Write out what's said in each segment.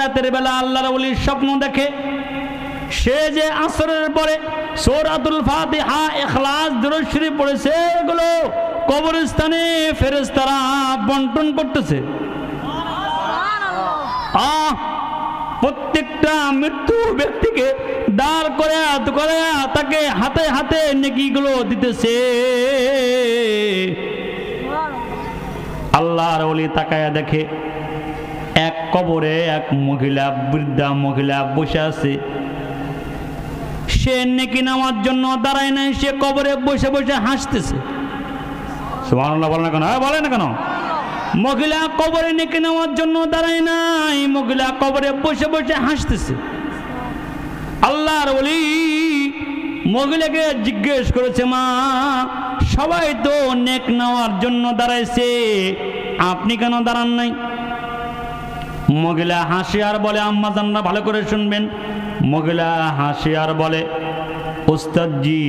রাতের বেলা আল্লাহর ওলির স্বপ্ন দেখে, সে যে আসরের পরে সৌরাতুল ফাতিহা, ইখলাস, দুরুদ পড়েছে, এগুলো কবরস্থানে ফেরেশতারা বন্টন করতেছে। প্রত্যেকটা মৃত্যু ব্যক্তিকে দাঁড় করে করে তাকে হাতে হাতে নেকিগুলো দিতেছে। আল্লাহর ওলি তাকায়া দেখে কবরে এক মহিলা বৃদ্ধা মহিলা বসে আছে। সে নেকি নেওয়ার জন্য দাঁড়ায় নাই সে কবরে বসে বসে হাসতেছে। সুবহানাল্লাহ বলে না কেন? হ্যাঁ, বলে না কেন? মহিলা কবরে নেকি নেওয়ার জন্য দাঁড়ায় নাই মহিলা কবরে বসে বসে হাসতেছে। আল্লাহর ওলি মহিলাকে জিজ্ঞেস করেছে মা সবাই তো নেক নেওয়ার জন্য দাঁড়াইছে আপনি কেন দাঁড়ান নাই? মহিলা হাসি আর বলে আম্মা জানরা ভালো করে শুনবেন। মহিলা হাসি আর বলে ওস্তাদজি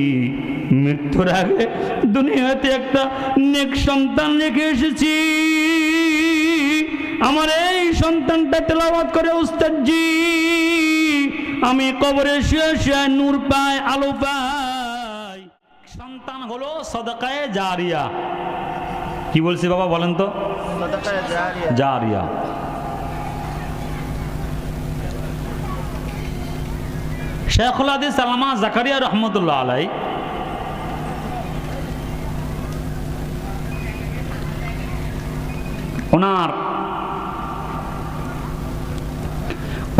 মৃত্যুর আগে দুনিয়াতে একটা নেক সন্তান রেখে এসেছি। আমার এই সন্তানটা তেলাওয়াত করে উস্তাদজি আমি কবরে শুয়ে শুয়ে নূর পায় আলো পাই সন্তান হলো সদকায়ে জারিয়া। কি বলছি বাবা বলেন তো? জারিয়া। শেখুল হাদিস আলামা জাকারিয়া রহমতুল্লাহ আলাই ওনার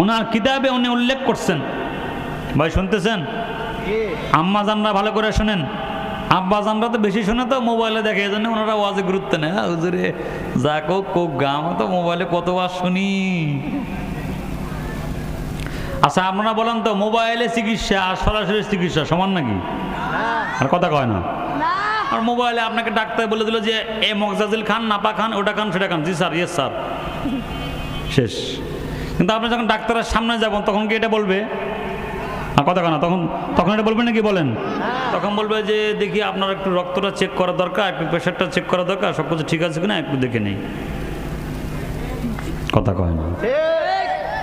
ওনার কিতাবে উনি উল্লেখ করছেন। ভাই শুনতেছেন? আম্মা জানরা ভালো করে শোনেন। আব্বা জানরা তো বেশি শোনে তো মোবাইলে দেখে এই জন্য ওনারা ওয়াজে গুরুত্ব নেয়। হুজুরে যা কোক কোক গা তো মোবাইলে কতবার শুনি। আচ্ছা আপনারা বলেন তো মোবাইলে চিকিৎসা আর সরাসরি চিকিৎসা সমান নাকি? আর কথা কয় না? আর মোবাইলে আপনাকে ডাক্তার বলে দিল যে এ মগজাজিল খান নাপা খান ওটা খান সেটা খান। জি স্যার ইয়েস স্যার। শেষ। কিন্তু আপনি যখন ডাক্তারের সামনে যাবেন তখন কি এটা বলবে? আর কথা কেন তখন তখন এটা বলবে নাকি বলেন? তখন বলবে যে দেখি আপনার একটু রক্তটা চেক করা দরকার একটু প্রেশারটা চেক করা দরকার সব কিছু ঠিক আছে কিনা একটু দেখে নেই। কথা কয় না।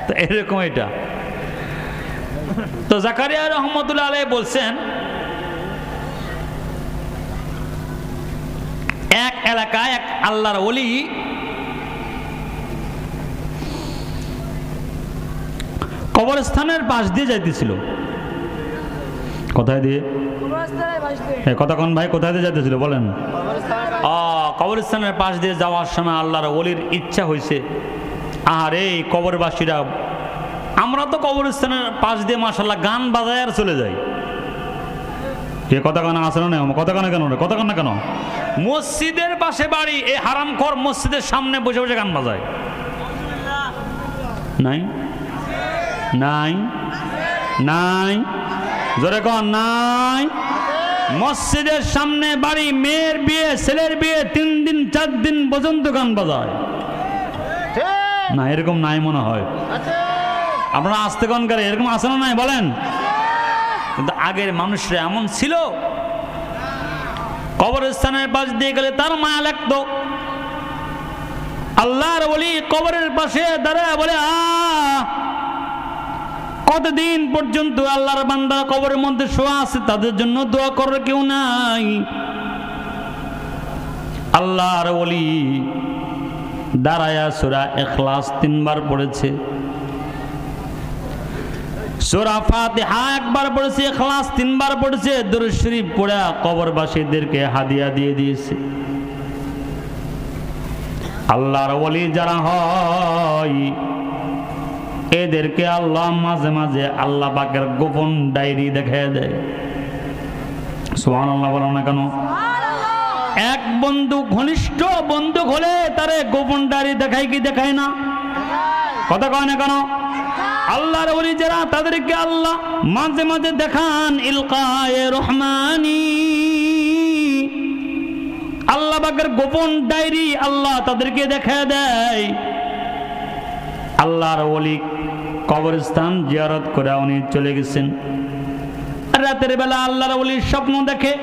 তো এরকম এটা। তো জাকারিয়া রহমতুল্লাহ আলাই বলছেন এক এলাকায় এক আল্লাহর অলি কবরস্থানের পাশ দিয়ে যাইতেছিল। কোথায় দিয়ে? এ কতক্ষণ ভাই কোথায় দিয়ে যাইতেছিল বলেন। আ, কবরস্থানের পাশ দিয়ে যাওয়ার সময় আল্লাহর অলির ইচ্ছা হয়েছে এই কবরবাসীরা আমরা তো কবরস্থানের পাশ দিয়ে মাসাল্লাহ গান বাজায় আর চলে যাই। কে কথা কেন আসে না কথা কেন কেন কথা কেন কেন? মসজিদের পাশে বাড়ি এই হারামখর মসজিদের সামনে বসে বসে গান বাজায়। নাই? নাই? নাই? জোরে কন নাই? মসজিদের সামনে বাড়ি মেয়ের বিয়ে ছেলের বিয়ে তিন দিন চার দিন পর্যন্ত গান বাজায়। না এরকম নাই মনে হয়। আপনারা আসতে কন করে, এরকম আসে না নাই? বলেন। কিন্তু আগের মানুষরা এমন ছিল। কবরস্থানের পাশ দিয়ে গেলে তার মায়া লাগতো। আল্লাহর বলি কবরের পাশে দাঁড়ায় বলে কতদিন পর্যন্ত আল্লাহর বান্দা কবরের মধ্যে শোয়া আছে? তাদের জন্য দোয়া করার কেউ নাই। আল্লাহর বলি দাঁড়ায়া সুরা এখলাস তিনবার পড়েছে। সোরা ফাতিহা একবার পড়েছে এখলাস তিনবার পড়েছে দুরূদ শরীফ পড়ে কবরবাসীদেরকে হাদিয়া দিয়ে দিয়েছে। আল্লাহর ওলি যারা হয় এদেরকে আল্লাহ মাঝে মাঝে আল্লাহ পাকের গোপন ডায়েরি দেখে দেয়। সোহান আল্লাহ বলো না কেন? এক বন্ধু ঘনিষ্ঠ বন্ধু হলে তারে গোপন ডায়েরি দেখায় কি দেখায় না? কথা কয় না কেন? আল্লাহর ওলি যারা, তাদেরকে আল্লাহ মাঝে মাঝে দেখান, ইলকায় রহমানি। আল্লাহ বাকের গোপন ডায়েরি আল্লাহ তাদেরকে দেখা দেয়। আল্লাহর ওলি কবরস্থান জিয়ারত করে উনি চলে গেছেন। রাতের বেলা আল্লাহর ওলির স্বপ্ন দেখে,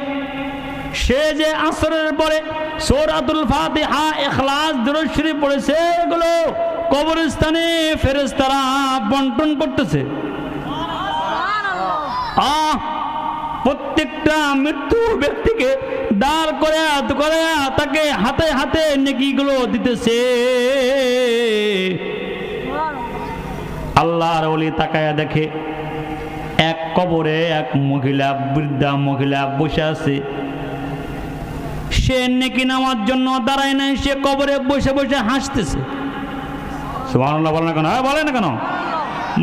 সে যে আসরের পরে সৌরাতুল ফাতিহা, ইখলাস, দুরুদ শরীফ পড়েছে এগুলো। কবরস্থানে ফেরেস্তারা বন্টন করতেছে। আহ, প্রত্যেকটা মৃত্যু ব্যক্তিকে দাঁড় করে করে তাকে হাতে হাতে নেকিগুলো দিতেছে। আল্লাহর ওলি তাকায়া দেখে, এক কবরে এক মহিলা, বৃদ্ধা মহিলা বসে আছে। সে নেকি নামার জন্য দাঁড়ায় নাই, সে কবরে বসে বসে হাসতেছে। সুবহানাল্লাহ বলে না কেন? হ্যাঁ বলে না কেন?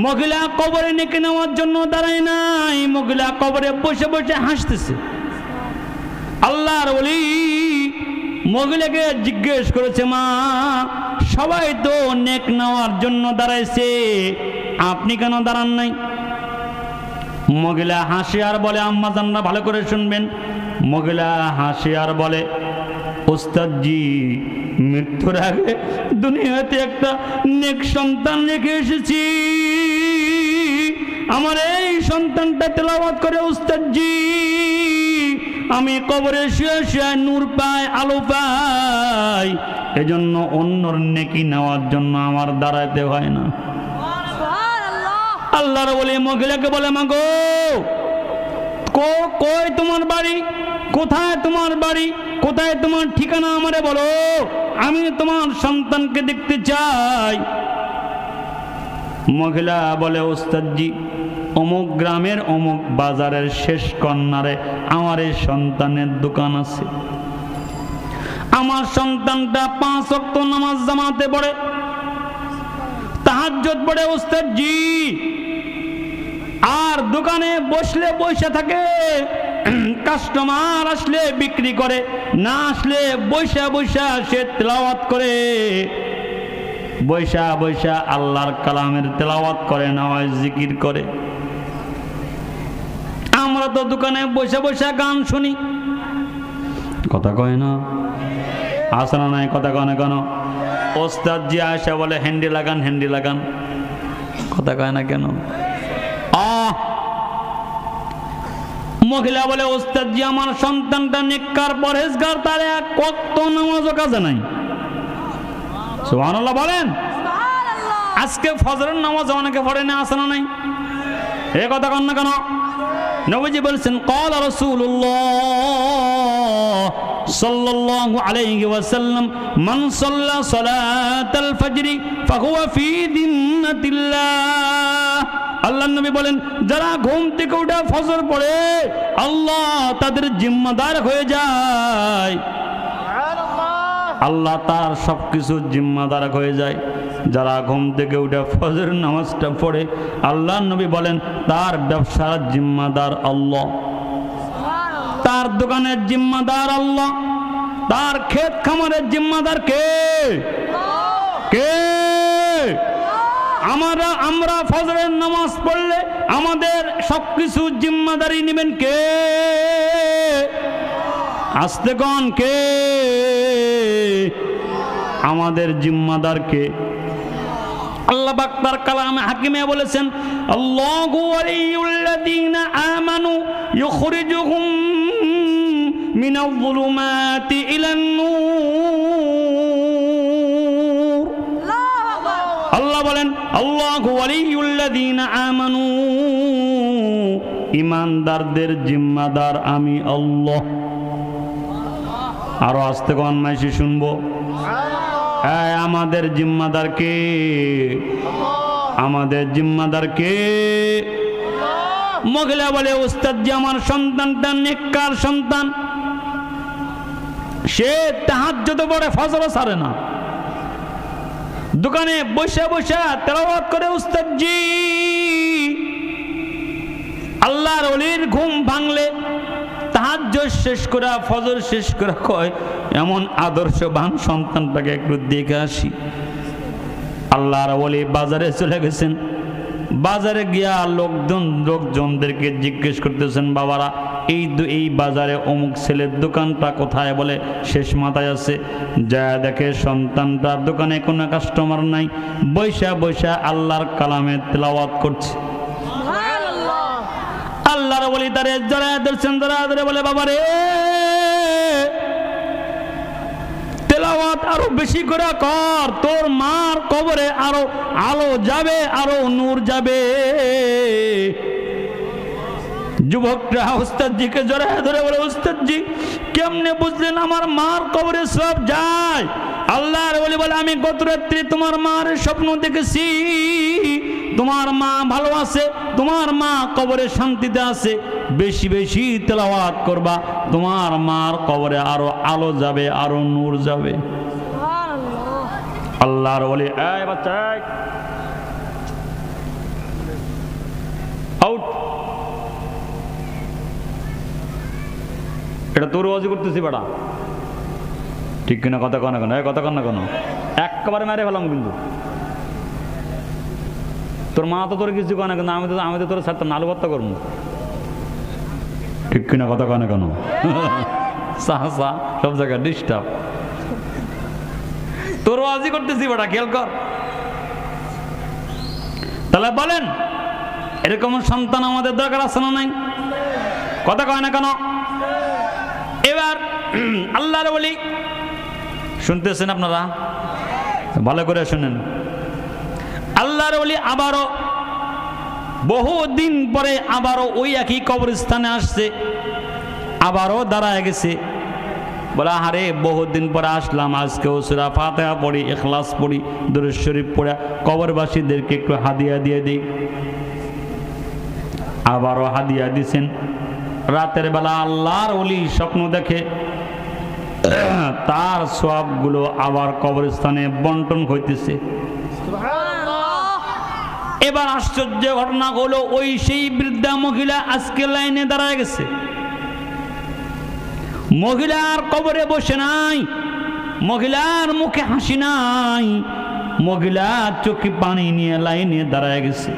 মহিলা কবরে নেকি নেওয়ার জন্য দাঁড়ায় নাই। মহিলা কবরে বসে বসে হাসতেছে। আল্লাহর ওলি মহিলাকে জিজ্ঞেস করেছে, মা, সবাই তো নেক নেওয়ার জন্য দাঁড়াইছে। আপনি কেন দাঁড়ান নাই? মহিলা হাসি আর বলে, আম্মা জানরা ভালো করে শুনবেন। মহিলা হাসি আর বলে ওস্তাদজি মৃত্যুর আগে দুনিয়াতে একটা নেক সন্তান রেখে এসেছি। আমার এই সন্তানটা তেলাবাদ করে উস্তাদজি আমি কবরে শুয়ে শুয়ে নূর পাই আলো পাই। এজন্য অন্যর নেকি নেওয়ার জন্য আমার দাঁড়াইতে হয় না। আল্লাহর বলে মহিলাকে বলে মাগো কো কই তোমার বাড়ি? কোথায় তোমার বাড়ি? কোথায় তোমার ঠিকানা আমারে বলো? আমি তোমার সন্তানকে দেখতে চাই। মহিলা বলে, ওস্তাদজি, অমুক গ্রামের অমুক বাজারের শেষ কর্নারে আমার এই সন্তানের দোকান আছে। আমার সন্তানটা পাঁচ অক্ত নামাজ জামাতে পড়ে। তাহাজ্জত পড়ে, ওস্তাদজি। আর দোকানে বসলে বসে থাকে। কাস্টমার আসলে বিক্রি করে, না আসলে বৈশা বৈশা সে তেলাওয়াত করে। বৈশা বৈশা আল্লাহর কালামের তেলাওয়াত করে নয় জিকির করে। আমরা তো দোকানে বসে বসে গান শুনি। কথা কয় না? আসনা নাই কথা কয় না কেন? ওস্তাদ জি আসে বলে হ্যান্ডি লাগান হ্যান্ডি লাগান। কথা কয় না কেন আহ মহিলা বলে ওস্তাদ জি আমার সন্তানটা নিকার পরেজগার তার এক কত নামাজও কাজে নাই। সুবহানাল্লাহ বলেন। আজকে ফজরের নামাজ অনেকে পড়ে না আসে না নাই? এ কথা কন না কেন? নবীজি বলছেন কল রাসূলুল্লাহ সাল্লাল্লাহু আলাইহি ওয়াসাল্লাম মান সাল্লা সালাতাল ফজরি ফাহুয়া ফি দিন্নাতিল্লাহ। আল্লাহ নবী বলেন, যারা ঘুম থেকে উঠে ফজর পড়ে, আল্লাহ তাদের জিম্মাদার হয়ে যায়। আল্লাহ তার সব কিছু জিম্মাদার হয়ে যায়। যারা ঘুম থেকে উঠে ফজর নামাজটা পড়ে আল্লাহ নবী বলেন, তার ব্যবসার জিম্মাদার আল্লাহ। তার দোকানের জিম্মাদার আল্লাহ। তার ক্ষেত খামারের জিম্মাদার কে? কে? আমরা আমরা ফজরের নামাজ পড়লে আমাদের সবকিছু জিম্মাদারি নেবেন কে? আসতে কন কে? আমাদের জিম্মাদার কে? আল্লাহ বাকবার কালামে হাকিমে বলেছেন, আল্লাহু ওয়ালিউল্লাযীনা আমানু ইখরিজুহুম মিনাল যুলুমাতি ইলান নূর। আল্লাহ বলেন, আল্লাহু আমানু। ইমানদারদের জিম্মাদার আমি আল্লাহ। আরও আস্তে কন মাইসি শুনব। আমাদের জিম্মাদার কে? আমাদের জিম্মাদার কে? মহিলা বলে উস্তাদ যে আমার সন্তানটা নেককার সন্তান। সে তাহার যত বড় ফসল সারে না। দোকানে বসে বসে তেলাওয়াত করে উস্তাদ জি আল্লাহর অলির ঘুম ভাঙলে তাহাজ্য শেষ করা, ফজর শেষ করা কয়? এমন আদর্শবান সন্তানটাকে একটু দেখে আসি। আল্লাহর বলে বাজারে চলে গেছেন। বাজারে গিয়া লোকজন, লোকজনদেরকে জিজ্ঞেস করতেছেন, বাবারা এই এই বাজারে অমুক ছেলের দোকানটা কোথায় বলে? শেষ মাথায় আছে। যা দেখে সন্তানটার দোকানে কোনো কাস্টমার নাই। বৈশা বৈশা আল্লাহর কালামে তেলাওয়াত করছে। আল্লাহর বলি তারে জড়ায় ধরছেন জড়ায় ধরে বলে বাবা রে তেলাওয়াত আরও বেশি করে কর। তোর মার কবরে আরও আলো যাবে আরও নূর যাবে। যুবকরা উস্তাদজিকে জড়ায় ধরে বলে উস্তাদজি কেমনে বুঝলেন আমার মার কবরে সব যায়? আল্লাহর বলি বলে আমি গত রাত্রি তোমার মার স্বপ্ন দেখেছি। তোমার মা ভালো আছে তোমার মা কবরে শান্তিতে আছে। বেশি বেশি তেলাওয়াত করবা তোমার মার কবরে আরও আলো যাবে আরও নূর যাবে। আল্লাহর বলি এই বাচ্চা আউট এটা তোর ওয়াজি করতেছি বেটা ঠিক কিনা কথা কন? কেন কথা কন না কেন? একেবারে মেরে ফেলাম কিন্তু। তোর মা তো তোর কিছু কনে কিন্তু আমি তো আমি তো তোর ছাড়তাম না আলু ভর্তা করব। ঠিক কিনা কথা কনে কেন? সা সা, সব জায়গায় ডিস্টার্ব তোর ওয়াজি করতেছি বেটা খেয়াল কর। তাহলে বলেন, এরকম সন্তান আমাদের দরকার আছে না নাই? কথা কয় না কেন? আল্লাহর বলি শুনতেছেন আপনারা? ভালো করে শুনেন। আল্লাহর বলি আবারও বহু দিন পরে আবারও ওই একই কবরস্থানে আসছে। আবারও দাঁড়ায় গেছে। বলে আরে বহুদিন পরে আসলাম। আজকে ওসুরা ফাতেহা পড়ি এখলাস পড়ি, দুরুদ শরীফ পড়ে, কবরবাসীদেরকে একটু হাদিয়া দিয়ে দিই। আবারও হাদিয়া দিছেন। রাতের বেলা আল্লাহর অলি স্বপ্ন দেখে তার সবগুলো আবার কবরস্থানে বন্টন হইতেছে। এবার আশ্চর্য ঘটনা হলো ওই সেই বৃদ্ধা মহিলা আজকে লাইনে দাঁড়ায় গেছে। মহিলার কবরে বসে নাই মহিলার মুখে হাসি নাই মহিলা চোখে পানি নিয়ে লাইনে দাঁড়ায় গেছে।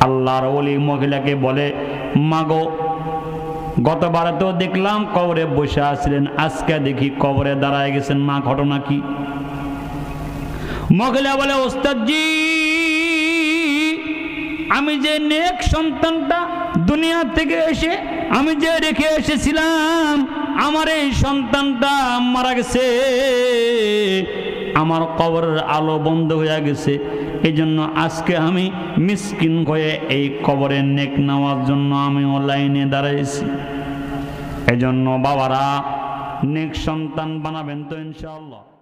আল্লাহর ওলি মহিলাকে বলে মাগো গতবার তো দেখলাম কবরে বসে আসছিলেন আজকে দেখি কবরে দাঁড়ায় গেছেন, মা ঘটনা কি? মহিলা বলে, ওস্তাদজি, আমি যে নেক সন্তানটা দুনিয়া থেকে এসে, আমি যে রেখে এসেছিলাম, আমার এই সন্তানটা মারা গেছে, আমার কবরের আলো বন্ধ হয়ে গেছে। এই জন্য আজকে আমি মিসকিন হয়ে এই কবরের নেক নেওয়ার জন্য আমি অনলাইনে দাঁড়াইছি। এই জন্য বাবারা, নেক সন্তান বানাবেন তো ইনশাআল্লাহ।